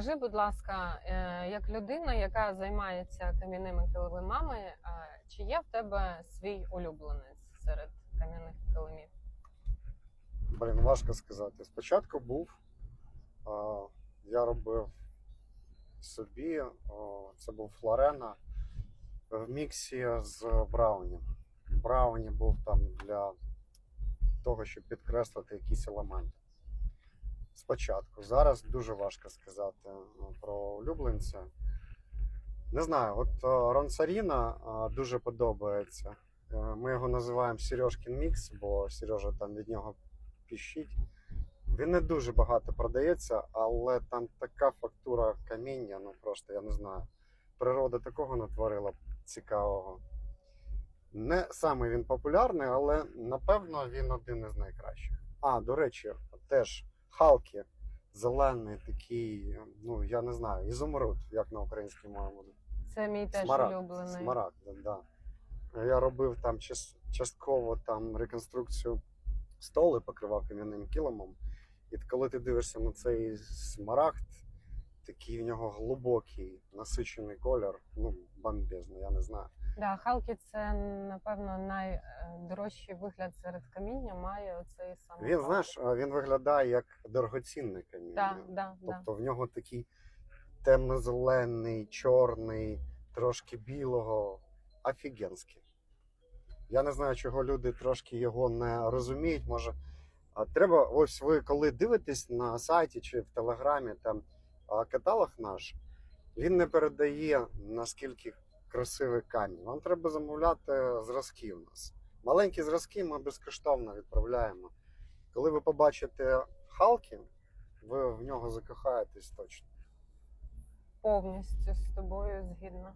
Скажи, будь ласка, е, як людина, яка займається кам'яними килимами, е, чи є в тебе свій улюбленець серед кам'яних килимів? Блін, важко сказати. Спочатку був, я робив собі, це був Флорена в міксі з Брауні. Брауні був там для того, щоб підкреслити якісь елементи. Спочатку. Зараз дуже важко сказати е, про улюбленця. Не знаю, от е, Ронцаріна е, дуже подобається. Ми його називаємо Сережкін мікс, бо Сережа там від нього піщить. Він не дуже багато продається, але там така фактура каміння, ну просто я не знаю. Природа такого натворила цікавого. Не саме він популярний, але напевно він один із найкращих. А, до речі, теж Халки. Зелений такий, ну я не знаю, ізумруд, як на українській мові буде. Це мій теж Смарагд, улюблений. Смарагд, да. Я робив там частково там реконструкцію столу, покривав кам'яним килимом. І коли ти дивишся на цей смарагд, такий в нього глибокий, насичений колір, ну, я не знаю. Да, Халкі це напевно найдорожчий вигляд серед каміння. Має оцей саме. Він, знаєш, він виглядає як дорогоцінне каміння. да, да, да. Тобто в нього такий темно-зелений, чорний, трошки білого, офігенський. Я не знаю, чого люди трошки його не розуміють. Може, а треба, ось ви коли дивитесь на сайті чи в Телеграмі там каталог наш, він не передає наскільки красивий камінь. Вам треба замовляти зразки у нас. Маленькі зразки ми безкоштовно відправляємо. Коли ви побачите Халкін, ви в нього закохаєтесь точно. Повністю з тобою згідно.